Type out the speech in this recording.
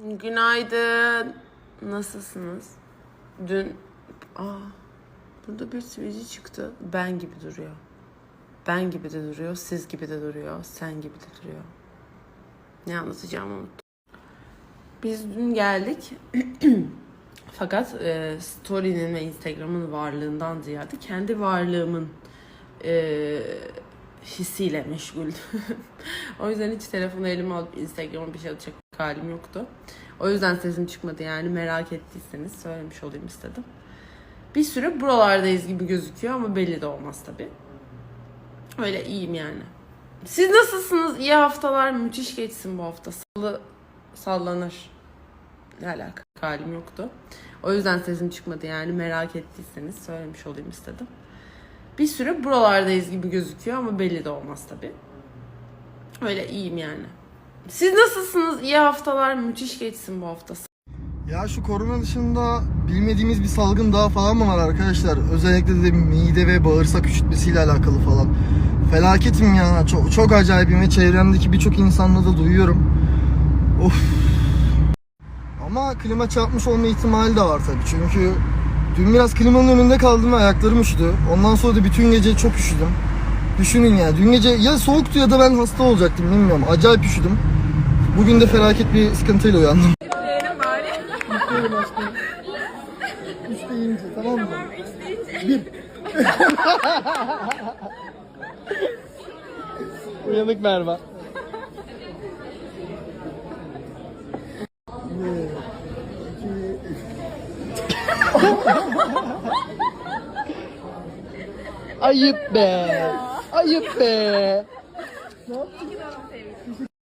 Günaydın. Nasılsınız? Dün... Aa, burada bir sivilce çıktı. Ben gibi duruyor. Ben gibi de duruyor, siz gibi de duruyor, sen gibi de duruyor. Ne anlatacağımı unuttum. Biz dün geldik. Fakat e, story'nin ve Instagram'ın varlığından ziyade kendi varlığımın e, hissiyle meşguldüm. o yüzden hiç telefonu elime alıp Instagram'a bir şey atacak halim yoktu. O yüzden sesim çıkmadı yani merak ettiyseniz söylemiş olayım istedim. Bir süre buralardayız gibi gözüküyor ama belli de olmaz tabii. Öyle iyiyim yani. Siz nasılsınız? İyi haftalar. Müthiş geçsin bu hafta. Salı sallanır. Ne alaka? Halim yoktu. O yüzden sesim çıkmadı yani merak ettiyseniz söylemiş olayım istedim. Bir süre buralardayız gibi gözüküyor ama belli de olmaz tabii. Öyle iyiyim yani. Siz nasılsınız? İyi haftalar. Müthiş geçsin bu hafta. Ya şu korona dışında bilmediğimiz bir salgın daha falan mı var arkadaşlar? Özellikle de mide ve bağırsak üşütmesiyle alakalı falan. Felaketim ya. Çok, çok acayibim ve çevremdeki birçok insanla da duyuyorum. Of. Ama klima çarpmış olma ihtimali de var tabii. Çünkü dün biraz klimanın önünde kaldım ve ayaklarım üşüdü. Ondan sonra da bütün gece çok üşüdüm. Düşünün ya. Dün gece ya soğuktu ya da ben hasta olacaktım bilmiyorum. Acayip üşüdüm. Bugün de felaket bir sıkıntıyla uyandım. Üfleyelim aşkım. Üç deyince tamam mı? Bir. Uyanık Merve. Ayıp be. Ayıp be.